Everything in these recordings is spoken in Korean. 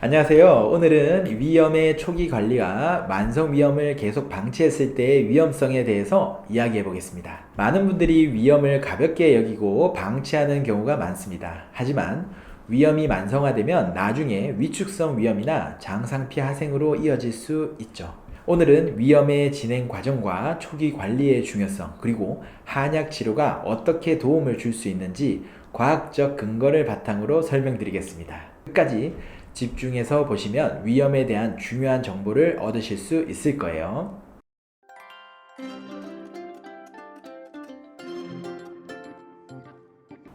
안녕하세요. 오늘은 위염의 초기 관리와 만성 위염을 계속 방치했을 때의 위험성에 대해서 이야기해 보겠습니다. 많은 분들이 위염을 가볍게 여기고 방치하는 경우가 많습니다. 하지만 위염이 만성화되면 나중에 위축성 위염이나 장상피 하생으로 이어질 수 있죠. 오늘은 위염의 진행 과정과 초기 관리의 중요성, 그리고 한약 치료가 어떻게 도움을 줄 수 있는지 과학적 근거를 바탕으로 설명드리겠습니다. 끝까지 집중해서 보시면 위험에 대한 중요한 정보를 얻으실 수 있을 거예요.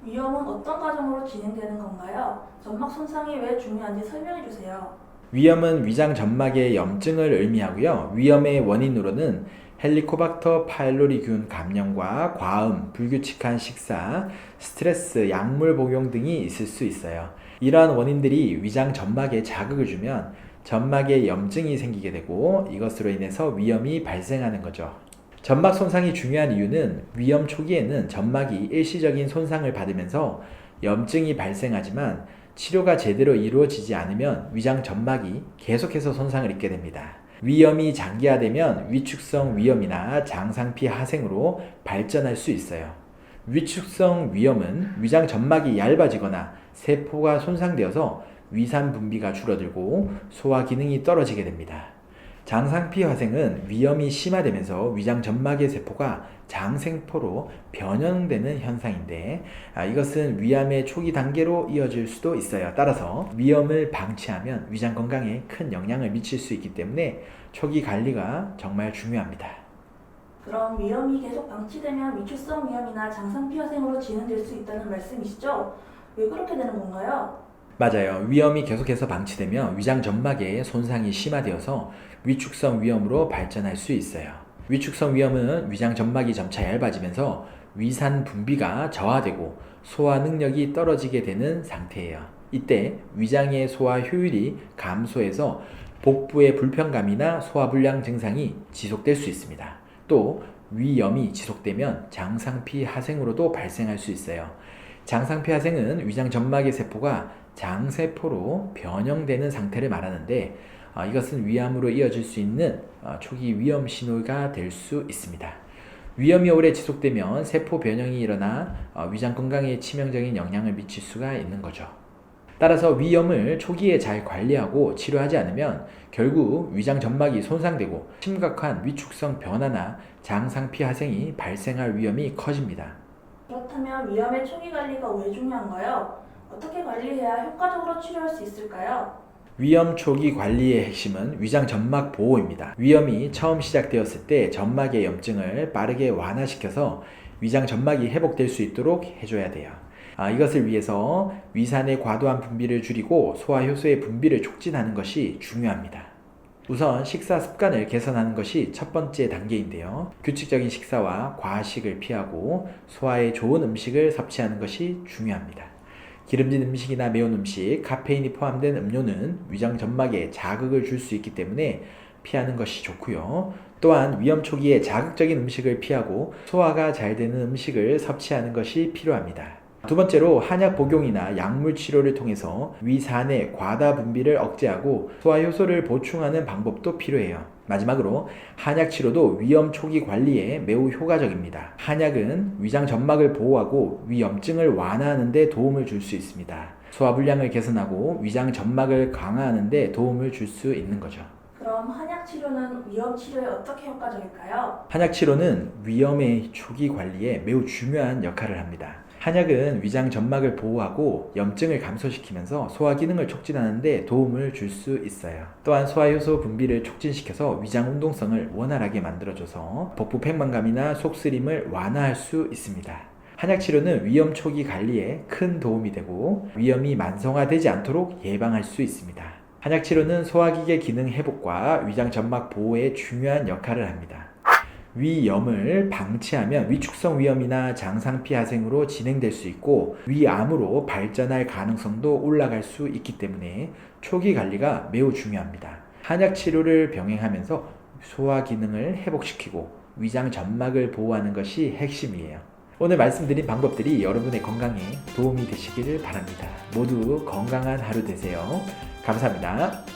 위험은 어떤 과정으로 진행되는 건가요? 점막 손상이 왜 중요한지 설명해 주세요. 위염은 위장 점막의 염증을 의미하고요. 위염의 원인으로는 헬리코박터 파일로리균 감염과 과음, 불규칙한 식사, 스트레스, 약물 복용 등이 있을 수 있어요. 이러한 원인들이 위장 점막에 자극을 주면 점막에 염증이 생기게 되고 이것으로 인해서 위염이 발생하는 거죠. 점막 손상이 중요한 이유는 위염 초기에는 점막이 일시적인 손상을 받으면서 염증이 발생하지만 치료가 제대로 이루어지지 않으면 위장 점막이 계속해서 손상을 입게 됩니다. 위염이 장기화되면 위축성 위염이나 장상피 하생으로 발전할 수 있어요. 위축성 위염은 위장 점막이 얇아지거나 세포가 손상되어서 위산 분비가 줄어들고 소화 기능이 떨어지게 됩니다. 장상피 화생은 위염이 심화되면서 위장 점막의 세포가 장생포로 변형되는 현상인데 아, 이것은 위암의 초기 단계로 이어질 수도 있어요. 따라서 위염을 방치하면 위장 건강에 큰 영향을 미칠 수 있기 때문에 초기 관리가 정말 중요합니다. 그럼 위험이 계속 방치되면 위축성 위험이나 장상피화생으로 진행될 수 있다는 말씀이시죠? 왜 그렇게 되는 건가요? 맞아요. 위염이 계속해서 방치되면 위장 점막에 손상이 심화되어서 위축성 위염으로 발전할 수 있어요. 위축성 위염은 위장 점막이 점차 얇아지면서 위산 분비가 저하되고 소화 능력이 떨어지게 되는 상태예요. 이때 위장의 소화 효율이 감소해서 복부의 불편감이나 소화불량 증상이 지속될 수 있습니다. 또 위염이 지속되면 장상피 하생으로도 발생할 수 있어요. 장상피 하생은 위장 점막의 세포가 장세포로 변형되는 상태를 말하는데 어, 이것은 위암으로 이어질 수 있는 어, 초기 위험 신호가 될 수 있습니다. 위험이 오래 지속되면 세포 변형이 일어나 어, 위장 건강에 치명적인 영향을 미칠 수가 있는 거죠. 따라서 위염을 초기에 잘 관리하고 치료하지 않으면 결국 위장 점막이 손상되고 심각한 위축성 변화나 장상피 하생이 발생할 위험이 커집니다. 그렇다면 위험의 초기 관리가 왜 중요한가요? 어떻게 관리해야 효과적으로 치료할 수 있을까요? 위염 초기 관리의 핵심은 위장 점막 보호입니다. 위염이 처음 시작되었을 때 점막의 염증을 빠르게 완화시켜서 위장 점막이 회복될 수 있도록 해줘야 돼요. 아, 이것을 위해서 위산의 과도한 분비를 줄이고 소화 효소의 분비를 촉진하는 것이 중요합니다. 우선 식사 습관을 개선하는 것이 첫 번째 단계인데요. 규칙적인 식사와 과식을 피하고 소화에 좋은 음식을 섭취하는 것이 중요합니다. 기름진 음식이나 매운 음식, 카페인이 포함된 음료는 위장 점막에 자극을 줄 수 있기 때문에 피하는 것이 좋고요. 또한 위험 초기에 자극적인 음식을 피하고 소화가 잘 되는 음식을 섭취하는 것이 필요합니다. 두 번째로 한약 복용이나 약물 치료를 통해서 위산의 과다 분비를 억제하고 소화 효소를 보충하는 방법도 필요해요. 마지막으로 한약 치료도 위염 초기 관리에 매우 효과적입니다. 한약은 위장 점막을 보호하고 위염증을 완화하는 데 도움을 줄 수 있습니다. 소화 불량을 개선하고 위장 점막을 강화하는 데 도움을 줄 수 있는 거죠. 그럼 한약 치료는 위험 치료에 어떻게 효과적일까요? 한약 치료는 위염의 초기 관리에 매우 중요한 역할을 합니다. 한약은 위장 점막을 보호하고 염증을 감소시키면서 소화 기능을 촉진하는데 도움을 줄 수 있어요. 또한 소화 효소 분비를 촉진시켜서 위장 운동성을 원활하게 만들어줘서 복부 팽만감이나 속쓰림을 완화할 수 있습니다. 한약 치료는 위염 초기 관리에 큰 도움이 되고 위염이 만성화되지 않도록 예방할 수 있습니다. 한약 치료는 소화기계 기능 회복과 위장 점막 보호에 중요한 역할을 합니다. 위염을 방치하면 위축성 위염이나 장상피 하생으로 진행될 수 있고 위암으로 발전할 가능성도 올라갈 수 있기 때문에 초기 관리가 매우 중요합니다. 한약 치료를 병행하면서 소화 기능을 회복시키고 위장 점막을 보호하는 것이 핵심이에요. 오늘 말씀드린 방법들이 여러분의 건강에 도움이 되시기를 바랍니다. 모두 건강한 하루 되세요. 감사합니다.